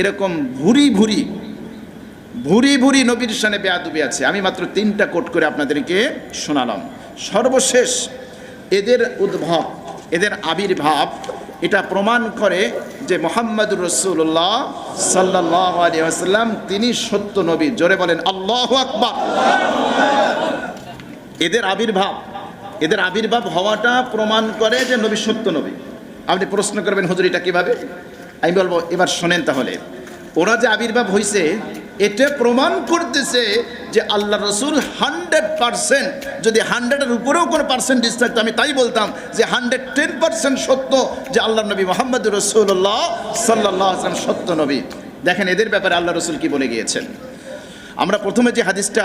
এরকম ভুরি ভুরি ভুরি ভুরি নবীর সানে বেয়াদুবি আছে। আমি মাত্র তিনটা কোট করে আপনাদেরকে শোনালাম। সর্বশেষ এদের উদ্ভব, এদের আবির্ভাব, এটা প্রমাণ করে যে মোহাম্মদুর রসুল্লাহ সাল্লাহ আলী আসাল্লাম তিনি সত্য নবী। জোরে বলেন, আল্লাহ আকবার! এদের আবির্ভাব এদের আবির্ভাব হওয়াটা প্রমাণ করে যে নবী সত্য নবী। আপনি প্রশ্ন করবেন, হুজুর, এটা কীভাবে? আমি বলব, এবার শোনেন তাহলে। ওরা যে আবির্ভাব হয়েছে এটা প্রমাণ করতেছে যে আল্লাহ রসুল হান্ড্রেড পারসেন্ট, যদি হান্ড্রেডের উপরেও কোনো পার্সেন্টেজ থাকতো, আমি তাই বলতাম যে হান্ড্রেড টেন পার্সেন্ট সত্য যে আল্লাহ নবী মোহাম্মদ রসুল্লাহ সাল্লাহ আসলাম সত্য নবী। দেখেন, এদের ব্যাপারে আল্লাহ রসুল কি বলে গিয়েছেন? আমরা প্রথমে যে হাদিসটা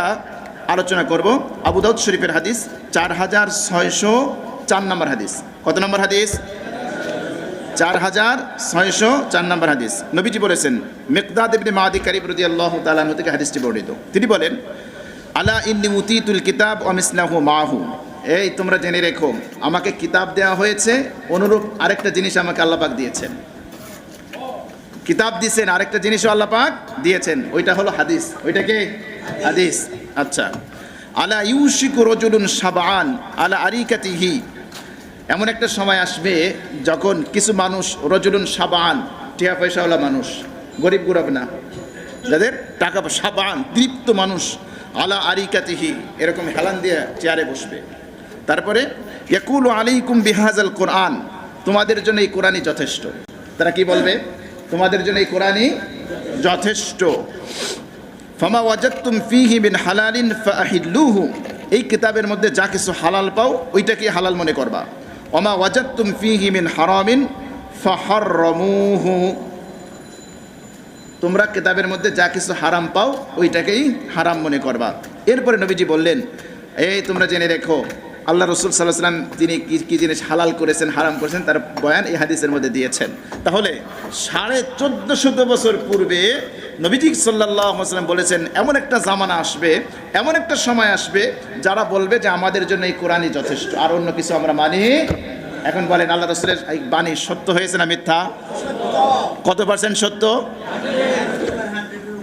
আলোচনা করব, আবু দাউদ শরীফের হাদিস, চার হাজার ছয়শো চার নম্বর হাদিস। কত নম্বর হাদিস? চার হাজার ছয়শো চার নম্বর হাদিস। নবীজি বলেছেন, মেকদাদ ইবনে মাদি কারিব রদি আল্লাহ তালাহ থেকে হাদিসটি বর্ণিত। তিনি বলেন, আলা ইন্নি মুতিতুল কিতাব অমিসলাহু মাহু। এই তোমরা জেনে রেখো, আমাকে কিতাব দেওয়া হয়েছে, অনুরূপ আরেকটা জিনিস আমাকে আল্লাপাক দিয়েছেন। কিতাব দিয়েছেন আরেকটা জিনিসও আল্লাহ পাক দিয়েছেন। ওইটা হলো হাদিস। ওইটা ওইটাকে হাদিস। আচ্ছা। আলা ইউশিকু রজুলুন সাবান আলা আরিকাতিহি। এমন একটা সময় আসবে যখন কিছু মানুষ, রজুলুন সাবান, টিয়া পয়সাওয়ালা মানুষ, গরিব গুরব না, যাদের টাকা সাবান, তৃপ্ত মানুষ, আলা আরিকাতিহি, এরকম হেলান দিয়ে চেয়ারে বসবে। তারপরে, ইয়াকুল আলাইকুম বিহাজাল কোরআন, তোমাদের জন্য এই কোরআনই যথেষ্ট। তারা কি বলবে? তোমাদের জন্য এই কোরআনই যথেষ্ট। ফামা ওয়াজাত্তুম ফিহি মিন হালালিন ফাহিল্লুহু এই কিতাবের মধ্যে যা কিছু হালাল পাও ওইটাকে হালাল মনে করবা। ওমা ওয়াজাত্তুম ফিহি মিন হারামিন ফাহাররমুহু। তোমরা কিতাবের মধ্যে যা কিছু হারাম পাও, ওইটাকেই হারাম মনে করবা। এরপরে নবীজি বললেন, এই তোমরা জেনে রেখো, আল্লাহ রসুল সাল্লাহ সাল্লাম তিনি কি, কী জিনিস হালাল করেছেন, হারাম করেছেন, তার বয়ান এই হাদিসের মধ্যে দিয়েছেন। তাহলে সাড়ে চোদ্দ শত বছর পূর্বে নবীজি সাল্লাম বলেছেন, এমন একটা জামানা আসবে, এমন একটা সময় আসবে যারা বলবে যে আমাদের জন্য এই কোরআনই যথেষ্ট, আর অন্য কিছু আমরা মানি এখন বলেন, আল্লাহ রসুলের এই বাণী সত্য হয়েছে না মিথ্যা? কত পার্সেন্ট সত্য?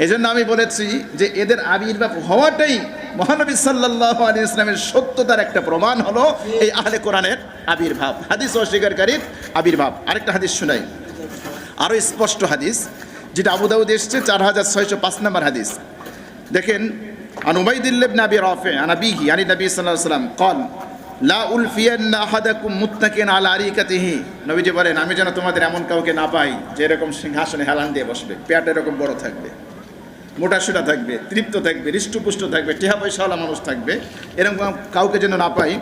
এজন্য আমি বলেছি যে এদের আবির্ভাব হওয়াটাই মহানবী সাল্লাহ আলী ইসলামের সত্যতার একটা প্রমাণ হলো এই আহলে কোরআনের আবির্ভাব। হাদিস অস্বীকারীর আবির্ভাব। আরেকটা হাদিস শোনাই। আরও স্পষ্ট হাদিস। যেটা আবু দাউদ এসছে, চার হাজার ছয়শো পাঁচ নম্বর হাদিস। দেখেন আনুবাইদিল্লেব নাবি রফে আনাবিহি আনি নবী সাল্লাহ সাল্লাম কল লা উলফিয়ান্না আহাদাকুম মুত্তাকিন আলা আরিকাতিহি। নবীজি বলেন, আমি যেন তোমাদের এমন কাউকে না পাই, যে এরকম সিংহাসনে হেলান দিয়ে বসবে। পেট এরকম বড় থাকবে মোটাসোটা থাকবে, তৃপ্ত থাকবে, হৃষ্টপুষ্ট থাকবে টেহা পয়সাওয়ালা মানুষ থাকবে। এরকম কাউকে যেন না পাই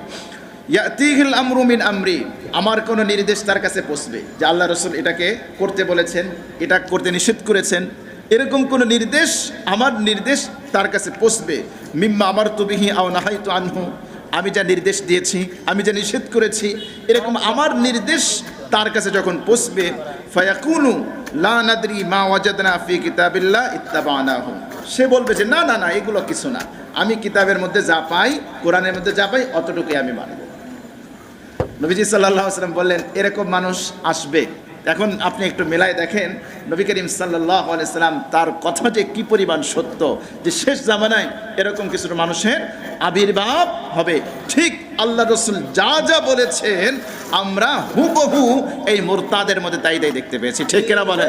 ইয়াতিহিল আমরু মিন আমরি। আমার কোনো নির্দেশ তার কাছে পৌঁছবে যে আল্লাহ রসুল এটাকে করতে বলেছেন, এটা করতে নিষেধ করেছেন, এরকম কোনো নির্দেশ, আমার নির্দেশ তার কাছে পৌঁছবে মিম্মা আমার তুবিহি আও নাহাই তো আনহু। আমি যা নির্দেশ দিয়েছি, আমি যা নিষেধ করেছি, এরকম আমার নির্দেশ তার কাছে যখন পৌঁছবে ফায়াকুনু লা নাদরি মা ওয়াজাদনা ফি কিতাবিল্লাহ ইত্তাবানাহু। সে বলবে যে, না না না, এগুলো কিছু না। আমি কিতাবের মধ্যে যা পাই, কোরআনের মধ্যে যা পাই, অতটুকুই আমি মানব। নবীজি সাল্লাহ সাল্লাম বললেন, এরকম মানুষ আসবে। এখন আপনি একটু মেলায় দেখেন, নবী করিম সাল্লাহ সাল্লাম তার কথা যে কি পরিমাণ সত্য, যে শেষ জামানায় এরকম কিছু মানুষের আবির্ভাব হবে। ঠিক আল্লাহ রসুল যা যা বলেছেন, আমরা হুবহু এই মোরতাদের মধ্যে তাই তাই দেখতে পেয়েছি। ঠিক কিনা বলেন?